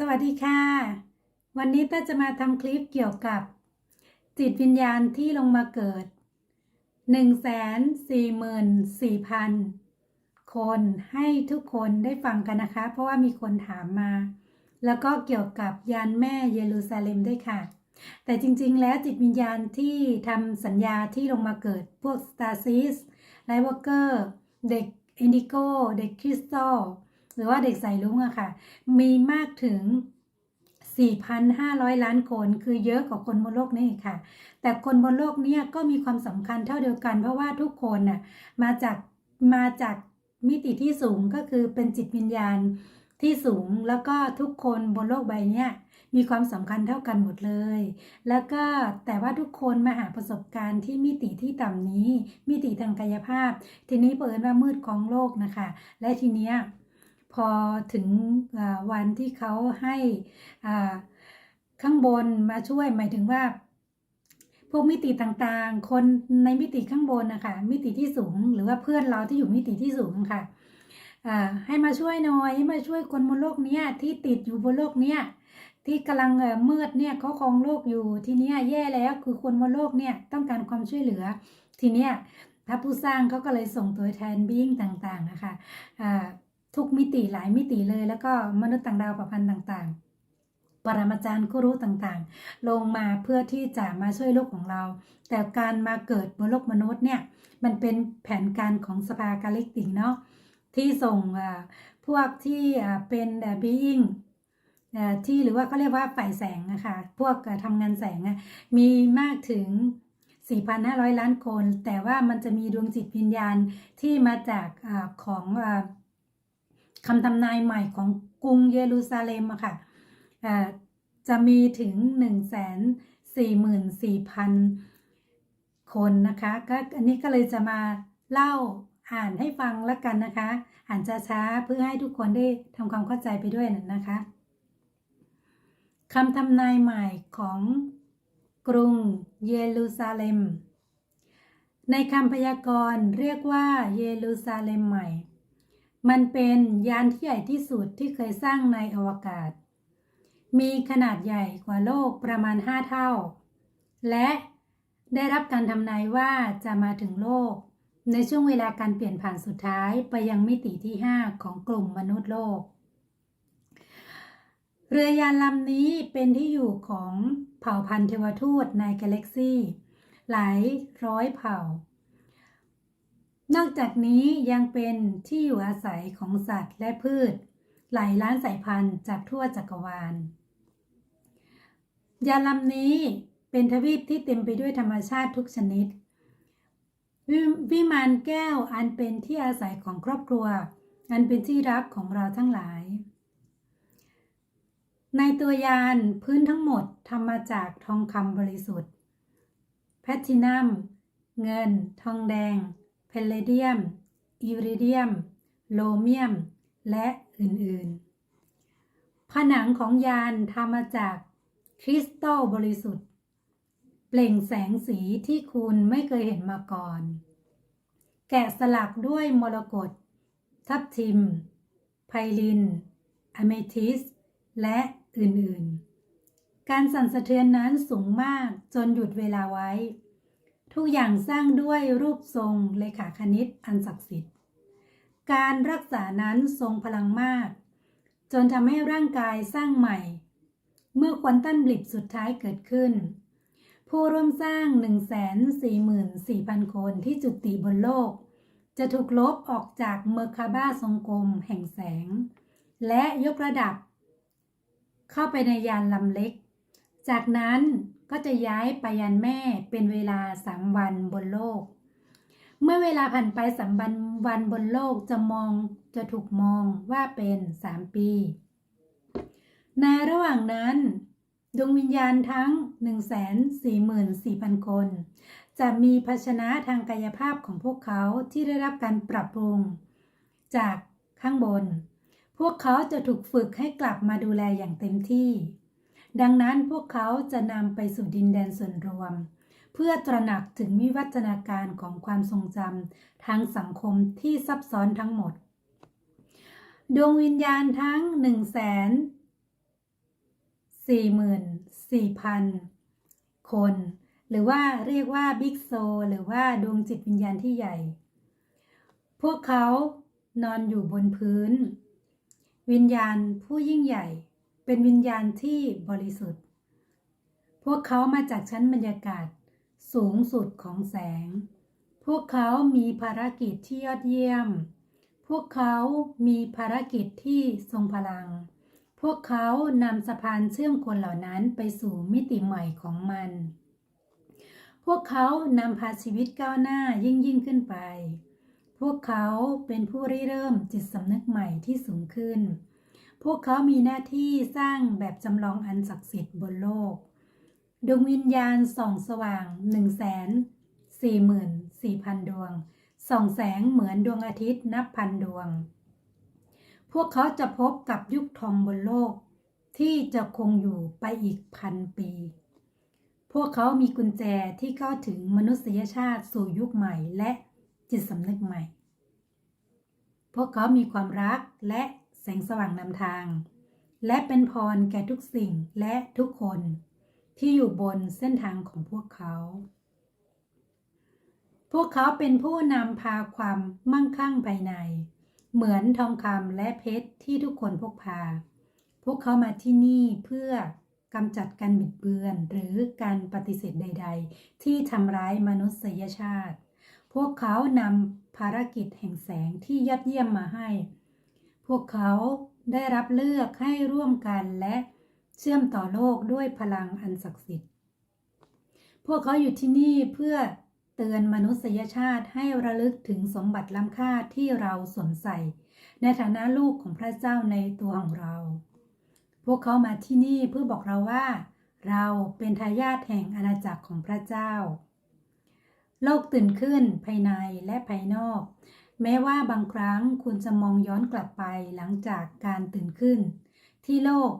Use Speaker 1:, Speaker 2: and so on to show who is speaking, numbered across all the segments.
Speaker 1: สวัสดีค่ะ วันนี้ต้าจะมาทำคลิปเกี่ยวกับ จิตวิญญาณที่ลงมาเกิด 144,000 คนให้ทุกคนได้ฟังกันนะคะ เพราะว่ามีคนถามมา แล้วก็เกี่ยวกับยานแม่เยรูซาเล็มด้วยค่ะ แต่จริงๆแล้วจิตวิญญาณที่ทำสัญญาที่ลงมาเกิดพวกสตาร์ซิสไลท์วอเกอร์เด็กอินดิโกเด็กคริสตัล หรือว่าเด็กสายลุงอะค่ะ มีมากถึง 4,500 ล้านคน คือเยอะกว่าคนบนโลกนี่ค่ะ แต่คนบนโลกเนี้ยก็มีความสำคัญเท่าเดียวกัน เพราะว่าทุกคนน่ะมาจากมาจากมิติที่สูงก็คือเป็นจิตวิญญาณที่สูงแล้วก็ทุกคนบนโลกใบเนี้ยมีความสำคัญเท่ากันหมดเลย แล้วก็แต่ว่าทุกคนมาหาประสบการณ์ที่มิติที่ต่ำนี้ มิติทางกายภาพ ทีนี้เปิดว่ามืดของโลกนะคะ และทีเนี้ย อถึงวันที่เขาให้ข้างบนมาช่วยหมายถึงว่า พวกมิติต่างๆ คนในมิติข้างบนนะคะมิติที่สูง หรือว่าเพื่อนเราที่อยู่มิติที่สูงค่ะให้มาช่วยหน่อยให้มาช่วยคนบนโลกเนี้ยที่ติดอยู่บนโลกเนี้ยที่กำลังเอ่อมืดเนี่ยเขาครองโลกอยู่ทีเนี้ยแย่แล้วคือคนบนโลกเนี่ยต้องการความช่วยเหลือ ทีเนี้ยพระผู้สร้างเขาก็เลยส่งตัวแทนบิ้งต่างๆนะคะอ่า ทุกมิติหลายมิติเลย แล้วก็มนุษย์ต่างดาวประพันธ์ต่างๆ ปรมาจารย์ก็รู้ต่างๆ ลงมาเพื่อที่จะมาช่วยโลกของเรา แต่การมาเกิดบนโลกมนุษย์เนี่ยมันเป็นแผนการของสภากาลิกติกเนาะที่ส่งพวกที่เป็นบีอิงที่หรือว่าเขาเรียกว่าฝ่ายแสงนะคะพวกทำงานแสงมีมากถึง 4,500 ล้านคน แต่ว่ามันจะมีดวงจิตวิญญาณที่มาจากของ คำทำนายใหม่ของกรุงเยรูซาเล็มอะค่ะจะมีถึง 1 4 4 0 0 0 คนนะคะก็อันนี้ก็เลยจะมาเล่าอ่านให้ฟังแล้วกันนะคะ อ่านช้าๆเพื่อให้ทุกคนได้ทำความเข้าใจไปด้วยนะคะคำทำนายใหม่ของกรุงเยรูซาเล็ม ในคำพยากรณ์เรียกว่าเยรูซาเล็มใหม่ มันเป็นยานที่ใหญ่ที่สุดที่เคยสร้างในอวกาศ มีขนาดใหญ่กว่าโลกประมาณ 5 เท่า และได้รับการทำนายว่าจะมาถึงโลก ในช่วงเวลาการเปลี่ยนผ่านสุดท้ายไปยังมิติที่ 5 ของกลุ่มมนุษย์โลก เรือยานลำนี้เป็นที่อยู่ของเผ่าพันธุ์เทวทูตในกาแล็กซี่หลายร้อยเผ่า นอกจากนี้ยังเป็นที่อยู่อาศัยของสัตว์และพืช หลายล้านสายพันธุ์จากทั่วจักรวาล ยาลำนี้เป็นทวีปที่เต็มไปด้วยธรรมชาติทุกชนิดววิมานแก้วอันเป็นที่อาศัยของครอบครัว อันเป็นที่รักของเราทั้งหลาย ในตัวยานพื้นทั้งหมดทำมาจากทองคำบริสุทธิ์ แพลตินัม เงิน ทองแดง เพลเดียม อิริเดียม โลเมียม และอื่นๆ ผนังของยานทำมาจากคริสตัลบริสุทธิ์ เปล่งแสงสีที่คุณไม่เคยเห็นมาก่อน แกะสลักด้วยมรกต ทับทิม ไพลิน อเมทิส และอื่นๆ การสั่นสะเทือนนั้นสูงมากจนหยุดเวลาไว้ ทุกอย่างสร้างด้วยรูปทรงเลขาคณิตอันศักดิ์สิทธิ์ การรักษานั้นทรงพลังมาก จนทำให้ร่างกายสร้างใหม่ เมื่อควอนตัมบลิปสุดท้ายเกิดขึ้น ผู้ร่วมสร้าง 144,000 คนที่จุติบนโลก จะถูกลบออกจากเมอร์คาบ้าทรงกลมแห่งแสง และยกระดับ เข้าไปในยานลำเล็ก จากนั้น ก็จะย้ายไปยานแม่เป็นเวลาสามวันบนโลก เมื่อเวลาผ่านไปสามวันวันบนโลกจะมองจะถูกมองว่าเป็นสามปี ในระหว่างนั้น ดวงวิญญาณทั้ง 144,000 คน จะมีภาชนะทางกายภาพของพวกเขาที่ได้รับการปรับปรุง จากข้างบน พวกเขาจะถูกฝึกให้กลับมาดูแลอย่างเต็มที่ ดังนั้นพวกเขาจะนำไปสู่ดินแดนส่วนรวม เพื่อตระหนักถึงวิวัฒนาการของความทรงจำทางสังคมที่ซับซ้อนทั้งหมด ดวงวิญญาณทั้ง 1 0 0 0 0 44,000 คน หรือว่าเรียกว่าบิ๊กโซหรือว่าดวงจิตวิญญาณที่ใหญ่ พวกเขานอนอยู่บนพื้น วิญญาณผู้ยิ่งใหญ่ เป็นวิญญาณที่บริสุทธิ์ พวกเขามาจากชั้นบรรยากาศสูงสุดของแสง พวกเขามีภารกิจที่ยอดเยี่ยม พวกเขามีภารกิจที่ทรงพลัง พวกเขานำสะพานเชื่อมคนเหล่านั้นไปสู่มิติใหม่ของมัน พวกเขานำพาชีวิตก้าวหน้ายิ่งยิ่งขึ้นไป พวกเขาเป็นผู้ริเริ่มจิตสำนึกใหม่ที่สูงขึ้น พวกเขามีหน้าที่สร้างแบบจำลองอันศักดิ์สิทธิ์บนโลก ดวงวิญญาณส่องสว่าง1 4 4 0 0 0 ดวง ส่องแสงเหมือนดวงอาทิตย์นับพันดวง พวกเขาจะพบกับยุคทองบนโลก ที่จะคงอยู่ไปอีกพันปี พวกเขามีกุญแจที่เข้าถึงมนุษยชาติสู่ยุคใหม่และจิตสำนึกใหม่ พวกเขามีความรักและ งสว่างนำทาง และเป็นพรแก่ทุกสิ่งและทุกคนที่อยู่บนเส้นทางของพวกเขา พวกเขาเป็นผู้นำพาความมั่งคั่งภายใน เหมือนทองคำและเพชรที่ทุกคนพกพา พวกเขามาที่นี่เพื่อกำจัดการบิดเบือนหรือการปฏิเสธใด ๆ ที่ทำร้ายมนุษยชาติ พวกเขานำภารกิจแห่งแสงที่ยอดเยี่ยมมาให้ พวกเขาได้รับเลือกให้ร่วมกันและเชื่อมต่อโลกด้วยพลังอันศักดิ์สิทธิ์ พวกเขาอยู่ที่นี่เพื่อเตือนมนุษยชาติให้ระลึกถึงสมบัติล้ำค่าที่เราสวมใส่ ในฐานะลูกของพระเจ้าในตัวของเรา พวกเขามาที่นี่เพื่อบอกเราว่า เราเป็นทายาทแห่งอาณาจักรของพระเจ้า โลกตื่นขึ้นภายในและภายนอก แม้ว่าบางครั้งคุณจะมองย้อนกลับไปหลังจากการตื่นขึ้น ที่โลก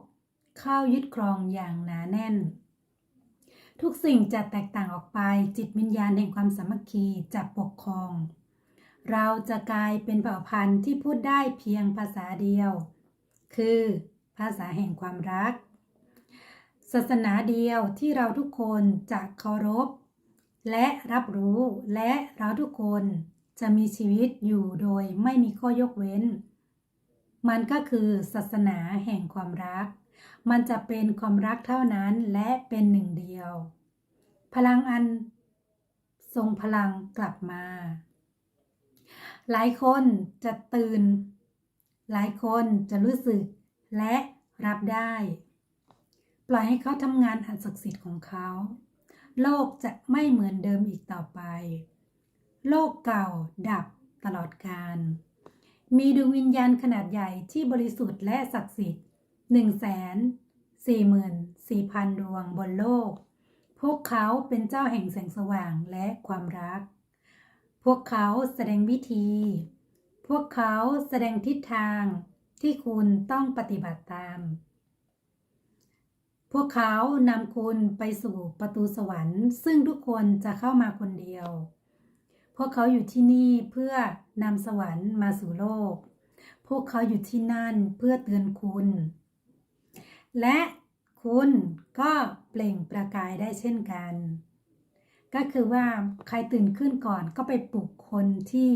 Speaker 1: เข้ายึดครองอย่างหนาแน่น ทุกสิ่งจะแตกต่างออกไปจิตวิญญาณแห่งความสามัคคีจะปกครอง เราจะกลายเป็นเผ่าพันธุ์ที่พูดได้เพียงภาษาเดียว คือภาษาแห่งความรัก ศาสนาเดียวที่เราทุกคนจะเคารพ และรับรู้และเราทุกคน จะมีชีวิตอยู่โดยไม่มีข้อยกเว้น มันก็คือศาสนาแห่งความรัก มันจะเป็นความรักเท่านั้นและเป็นหนึ่งเดียว พลังอัน ทรงพลังกลับมา หลายคนจะตื่น หลายคนจะรู้สึกและรับได้ ปล่อยให้เขาทำงานอันศักดิ์สิทธิ์ของเขา โลกจะไม่เหมือนเดิมอีกต่อไป โลกเก่าดับตลอดกาล มีดวงวิญญาณขนาดใหญ่ที่บริสุทธิ์และศักดิ์สิทธิ์1 4 4 4 0 0 0ดวงบนโลก พวกเขาเป็นเจ้าแห่งแสงสว่างและความรัก พวกเขาแสดงวิธี พวกเขาแสดงทิศทางที่คุณต้องปฏิบัติตาม พวกเขานำคุณไปสู่ประตูสวรรค์ ซึ่งทุกคนจะเข้ามาคนเดียว พวกเขาอยู่ที่นี่เพื่อนำสวรรค์มาสู่โลก พวกเขาอยู่ที่นั่นเพื่อเตือนคุณ และคุณก็เปล่งประกายได้เช่นกัน ก็คือว่าใครตื่นขึ้นก่อนก็ไปปลุกคนที่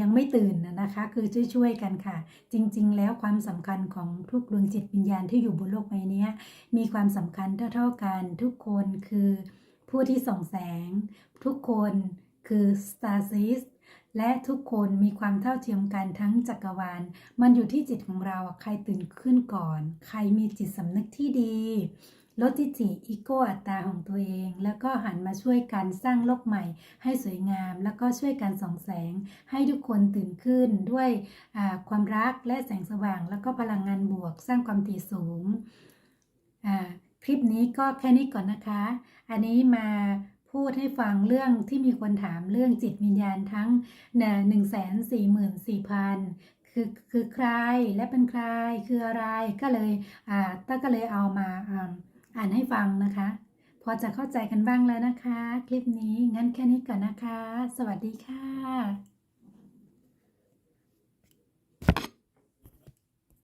Speaker 1: ยังไม่ตื่นนะคะ คือช่วยๆกันค่ะ จริงๆ แล้วความสำคัญของทุกดวงจิตวิญญาณที่อยู่บนโลกใบนี้มีความสำคัญเท่าๆกันทุกคนคือผู้ที่ส่องแสง ทุกคน คือ Star s y s และทุกคนมีความเท่าเทียมกันทั้งจักรวาล มันอยู่ที่จิตของเรา ใครตื่นขึ้นก่อน ใครมีจิตสำนึกที่ดี ลดทิฐิอีโก้อัตตาของตัวเอง แล้วก็หันมาช่วยกันสร้างโลกใหม่ ให้สวยงาม แล้วก็ช่วยกันส่องแสง ให้ทุกคนตื่นขึ้นด้วยความรักและแสงสว่าง แล้วก็พลังงานบวก สร้างความถี่สูง คลิปนี้ก็แค่นี้ก่อนนะคะ อันนี้มา พูดให้ฟังเรื่องที่มีคนถามเรื่องจิตวิญญาณทั้งหนึ่งแสนสี่หมื่นสี่พันคือคือใครและเป็นใครคืออะไรก็เลยอ่าต้าก็เลยเอามาอ่านให้ฟังนะคะ พอจะเข้าใจกันบ้างแล้วนะคะ คลิปนี้งั้นแค่นี้ก่อนนะคะ สวัสดีค่ะ